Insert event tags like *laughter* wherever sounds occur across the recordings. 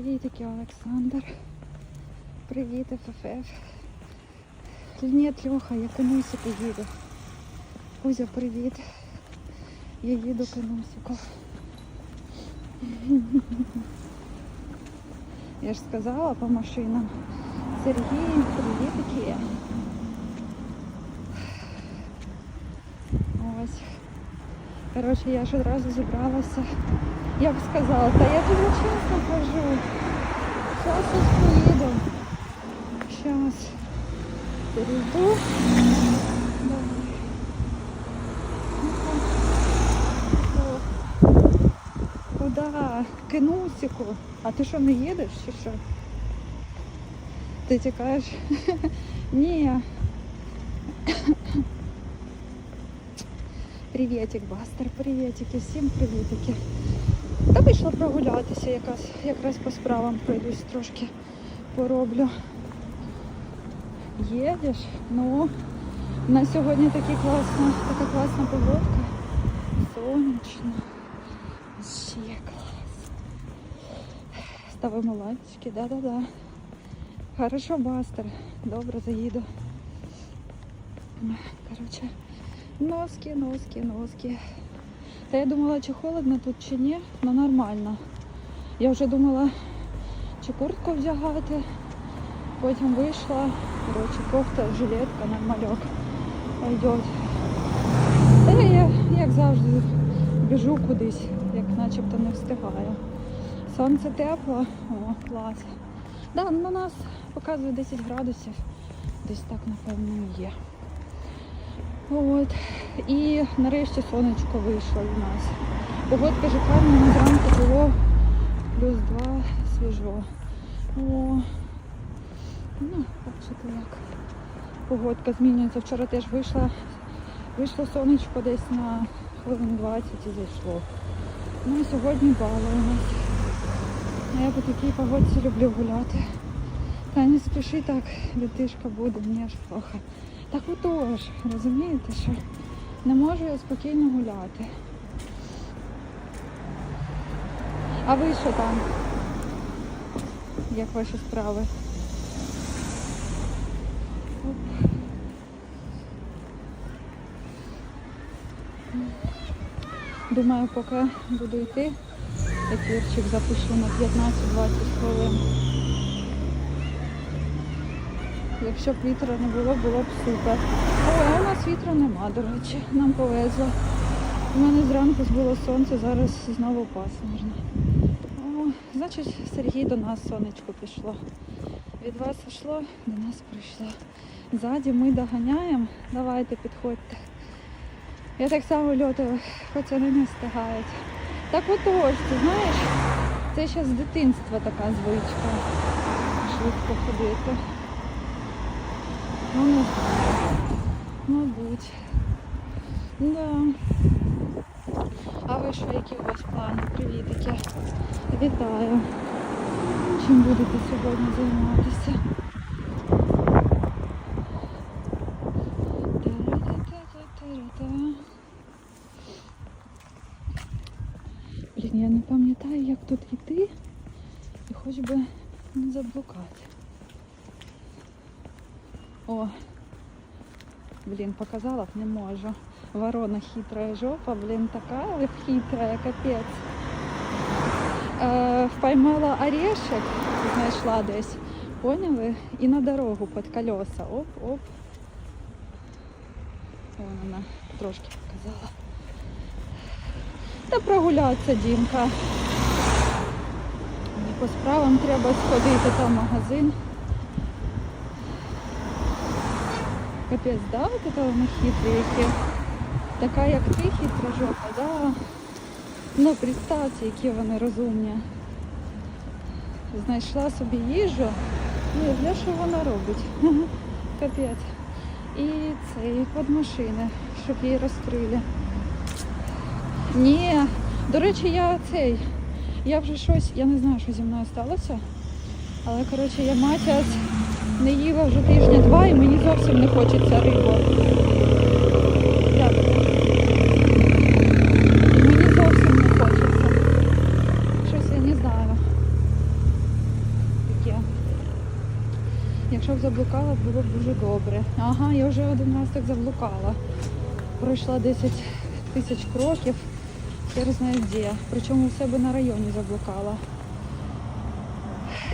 Привітики, Олександр. Привіт, ФФФ. Ні, Льоха, я конусику їду. Кузя, привіт. Я їду конусику. Я ж сказала по машинам. Сергій, привітики. Ось. Коротше, я ж одразу зібралася. Я б сказала, та я тобі чесно кажу. Зараз поїду. Зараз. Перейду. Куда? Кинусику. А ти що не їдеш чи що? Ти тікаєш? *laughs* Ні. Привітик, Бастер, привітики, всім привітики. Та вийшла прогулятися, якраз, якраз по справам пройдусь трошки пороблю. Їдеш? Ну, на сьогодні такі класна, така класна погодка. Сонячно. Ще клас. Ставимо лайчики, да-да-да. Хорошо, Бастер. Добре, заїду. Коротше, носки, носки, носки. Та я думала, чи холодно тут, чи ні, але нормально. Я вже думала, чи куртку вдягати. Потім вийшла, коротше, кофта, жилетка, нормальок. Та я, як завжди, біжу кудись, як начебто не встигаю. Сонце тепло, о, клас. Да, на нас показує 10 градусів. Десь так, напевно, є. От. І нарешті сонечко вийшло у нас. Погодка шикарна, на зранку було плюс 2 свіжо. О, ну, бачите як. Погодка змінюється. Вчора теж вийшла, вийшло сонечко десь на хвилин 20 і зайшло. Ну і сьогодні балує нас. А я по такій погодці люблю гуляти. Та не спіши так, дитишка буде, мені аж плохо. Так отож, розумієте, що не можу я спокійно гуляти. А ви що там? Як ваші справи? Думаю, поки буду йти, ефірчик запишу на 15-20 хвилин. Якщо б вітра не було, було б супер. Але у нас вітру нема, до речі, нам повезло. У мене зранку було сонце, зараз знову пасмурно. О, значить, Сергій до нас сонечко пішло. Від вас йшло, до нас прийшло. Ззаді ми доганяємо. Давайте підходьте. Я так само льотаю, вони не встигають. Так отож, ти знаєш, це ще з дитинства така звичка. Швидко ходити. Ну. Мабуть. Да. А ви що, які у вас плани? Привітики. Вітаю. Чим будете сьогодні займатися? Блін, я не пам'ятаю, як тут йти і хоч би не заблукати. О, блін, показала б, не можу. Ворона хитрая жопа, блін, така хитрая, капець. Е, впоймала орешек, знайшла десь, поняли? І на дорогу під колеса. Оп, оп. Вон вона трошки показала. Та прогулятися, Дімка. По справам треба сходити, там магазин. Капець, да, от это вони хитрі які. Така як ти хитра жопа, да. Ну, представте, які вони розумні. Знайшла собі їжу. Ну, для що вона робить? *laughs* Капець. І це, і під машини, щоб її розкрили. Ні, до речі, я цей. Я вже щось, я не знаю, що зі мною сталося. Але коротше я матіас не їла вже тижня-два і мені зовсім не хочеться рибу. Мені зовсім не хочеться. Щось я не знаю. Таке. Якщо б заблукала, було б дуже добре. Ага, я вже один раз так заблукала. Пройшла 10 тисяч кроків, хер знаю де. Причому в себе на районі заблукала.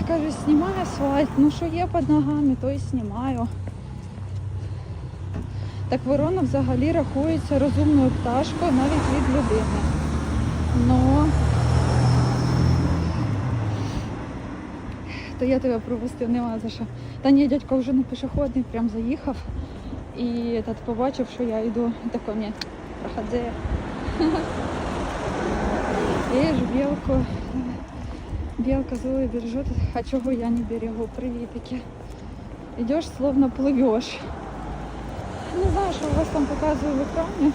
Каже, знімай асфальт, ну що є під ногами, то і знімаю. Так ворона взагалі рахується розумною пташкою навіть від людини. Но то я тебе пропустив, нема за що. Та ні, дядько вже на пішохідний прям заїхав і тат побачив, що я йду. І такой мені проходи. *laughs* Ешь, белку. Белка злую бережет, а чого я не берегу? Привітики. Идешь, словно плывешь. Не знаю, що у вас там показує в екрані.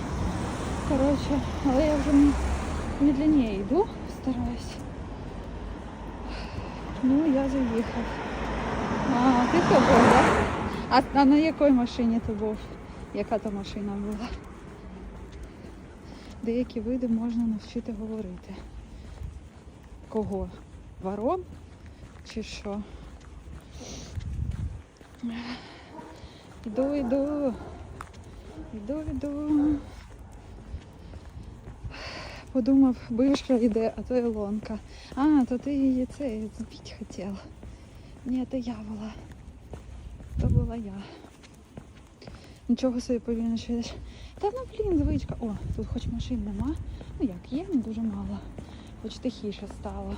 Коротше, але я вже медленніше йду, стараюсь. Ну, я заїхав. А, ти то був, так? А, а на якій машині ти був? Яка то машина була? Деякі види можна навчити говорити. Кого? Ворон? Чи що? Іду, іду. Іду, іду. Подумав, бивша йде, а то Ілонка. А, то ти її це збити хотіла. Ні, то я була. То була я. Нічого собі повільно що йдеш. Та ну блін, звичка. О, тут хоч машин нема. Ну як, є, не дуже мало. Хоч тихіше стало.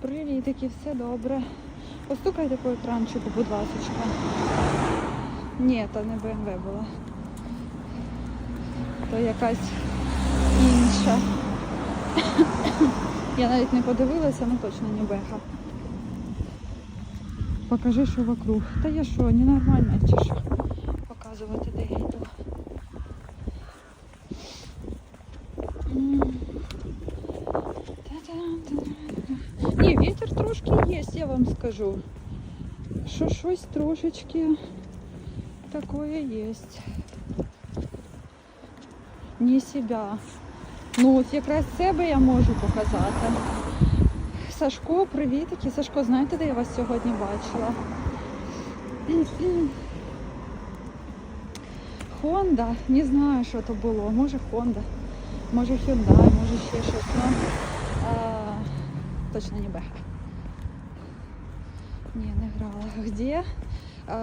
Привітики, все добре. Постукайте по екранчику, будь ласка. Ні, то не БМВ була. То якась інша. Я навіть не подивилася, ну точно не беха. Покажи, що вокруг. Та я що, ненормальна чи що? Показувати, де я йду. М. Та-дам-та-дам-та. Ні, вітер трошки є, я вам скажу. Що щось трошечки такое есть. Не себя. Ну, от якраз себе я можу показати. Сашко, привітики. Сашко, знаєте, де я вас сьогодні бачила? Хонда, не знаю, що то було. Може Хонда, може Hyundai, може ще щось. Ну, точно не Беха. Ні, не грала. Где?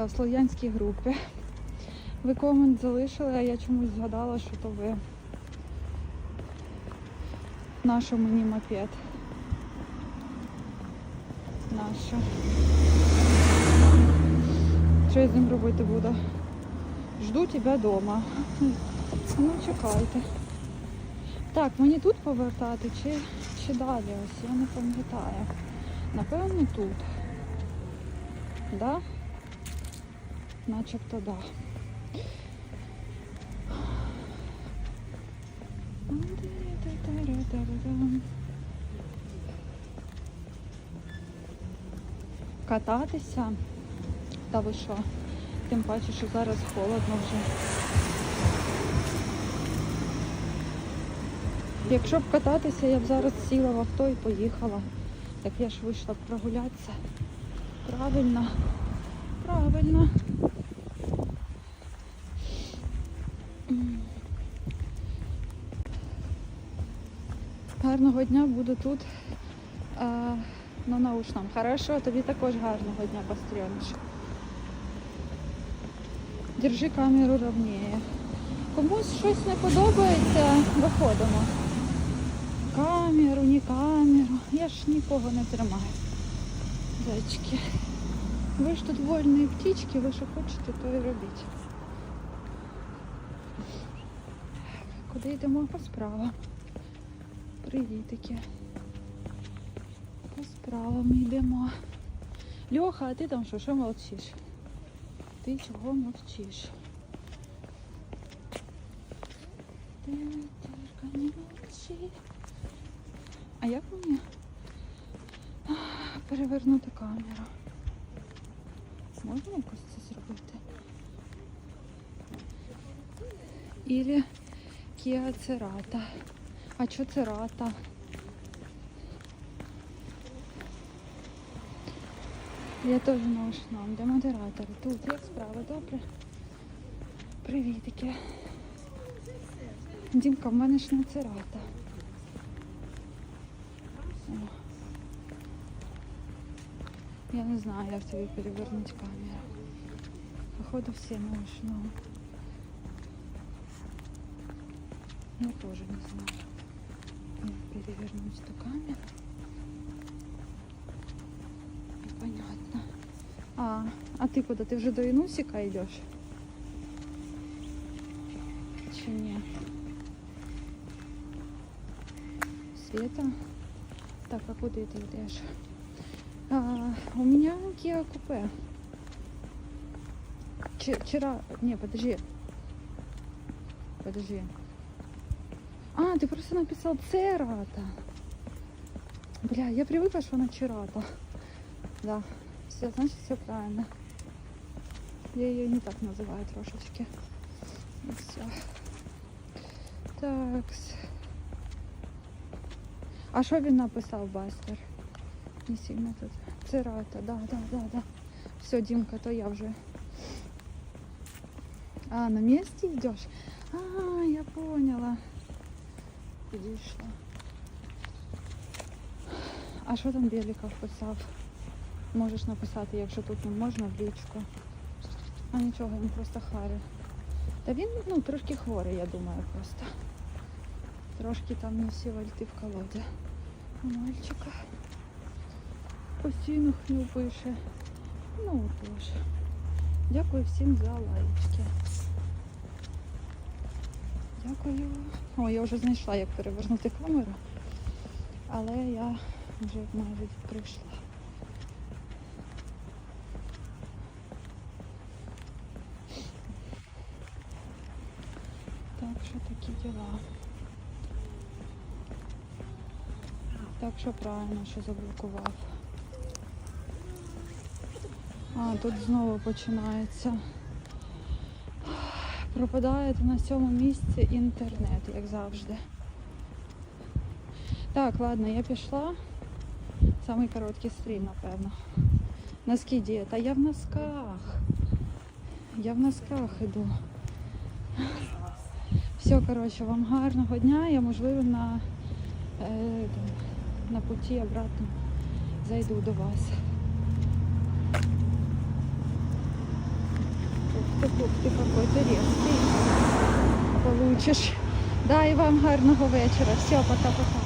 В слов'янській групі. Ви комент залишили, а я чомусь згадала, що то ви наша мені мопед. Наша. Що я з ним робити буду? Жду тебе вдома. Ну, чекайте. Так, мені тут повертати чи, чи далі? Ось я не пам'ятаю. Напевно, тут. Да? Начебто да. Кататися. Та ви що? Тим паче, що зараз холодно вже. Якщо б кататися, я б зараз сіла в авто і поїхала. Так я ж вийшла прогулятися. Правильно. Правильно. Гарного дня буду тут. А, ну, наушном. Хорошо, тобі також гарного дня, пострілиш. Держи камеру ровніше. Комусь щось не подобається, виходимо. Камеру, ні камеру. Я ж нікого не тримаю. Зайчики. Ви ж тут вольні птічки, ви що хочете, то і робіть. Куди йдемо по справам? Привітики. По справам йдемо. Льоха, а ти там що, що мовчиш? Ти чого мовчиш? Ти тільки не мовчи. А як мені перевернути камеру? Можна якось це зробити? Ілі Kia Cerata. А що Cerata? Я теж наушном, де модератор. Тут як справа, добре. Привітики. Дімка, в мене ж не цирата. О. Я не знаю, як тобі перевернути камеру. Походу всі наушном. Я тоже не знаю. Як перевернуть ту камеру. Непонятно. А, а ты куда? Ты вже до Інусика йдеш? Чи ні? Света? Так, а куди ти йдеш? У меня Kia купе. Вчера... Не, подожди. Подожди. А, ты просто написал Церата. Бля, я привыкла, что она Черата. Да, все, значит, все правильно. Я ее не так называю трошечки. И все. Так. А що він написав Бастер? Не сильно тут. Церата, да, да, да, да. Все, Дімка, то я вже. А, на месте идешь? А, я поняла. Підійшла. А що там Беліков писав? Можеш написати, якщо тут не можна, в лічку. А нічого, він просто хари. Та він ну, трошки хворий, я думаю, просто. Трошки там не всі вальти в колоді. У мальчика. Постійно хню пише. Ну тож. Дякую всім за лайки. Дякую. О, я вже знайшла, як перевернути камеру. Але я вже майже прийшла. Так що такі діла. Так що правильно, що заблокував. А, тут знову починається. Пропадає на цьому місці інтернет, як завжди. Так, ладно, я пішла. Самий короткий стрім, напевно. Носки дієта. Я в носках. Я в носках іду. Все, коротше, вам гарного дня. Я, можливо, на, е, на путі обратно зайду до вас. Ух ты, ух ты, какой ты резкий. Получишь. Да, и вам гарного вечора. Все, пока-пока.